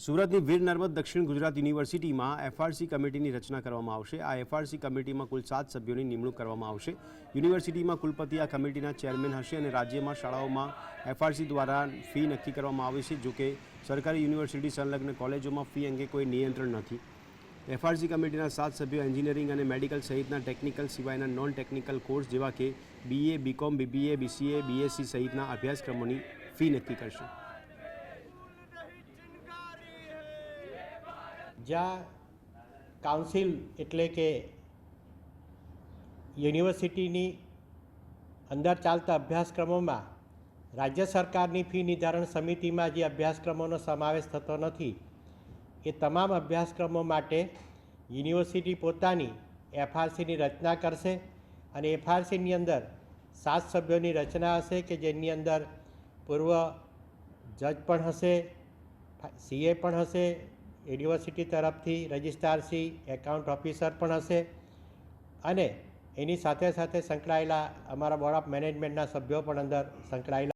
સુરતની વીર નર્મદ દક્ષિણ ગુજરાત યુનિવર્સિટીમાં એફઆરસી કમિટીની રચના કરવામાં આવશે. આ એફઆરસી કમિટીમાં કુલ સાત સભ્યોની નિમણૂક કરવામાં આવશે. યુનિવર્સિટીમાં કુલપતિ આ કમિટીના ચેરમેન હશે અને રાજ્યમાં શાળાઓમાં એફઆરસી દ્વારા ફી નક્કી કરવામાં આવે છે, જોકે સરકારી યુનિવર્સિટી સંલગ્ન કોલેજોમાં ફી અંગે કોઈ નિયંત્રણ નથી. એફઆરસી કમિટીના સાત સભ્યો એન્જિનિયરિંગ અને મેડિકલ સહિતના ટેકનિકલ સિવાયના નોન ટેકનિકલ કોર્સ, જેવા કે BA BCom BBA BCA BSc સહિતના અભ્યાસક્રમોની ફી નક્કી કરશે. જ્યાં કાઉન્સિલ એટલે કે યુનિવર્સિટીની અંદર ચાલતા અભ્યાસક્રમોમાં રાજ્ય સરકારની ફી નિર્ધારણ સમિતિમાં જે અભ્યાસક્રમોનો સમાવેશ થતો નથી, એ તમામ અભ્યાસક્રમો માટે યુનિવર્સિટી પોતાની એફઆરસીની રચના કરશે અને એફઆરસીની અંદર સાત સભ્યોની રચના હશે કે જેની અંદર પૂર્વ જજ પણ હશે સીએ પણ હશે યુનિવર્સિટી તરફથી રજિસ્ટ્રારસી એકાઉન્ટ ઓફિસર પણ હશે. અને એની સાથે સાથે સંકળાયેલા અમારા બોર્ડ ઓફ મેનેજમેન્ટના સભ્યો પણ અંદર સંકળાયેલા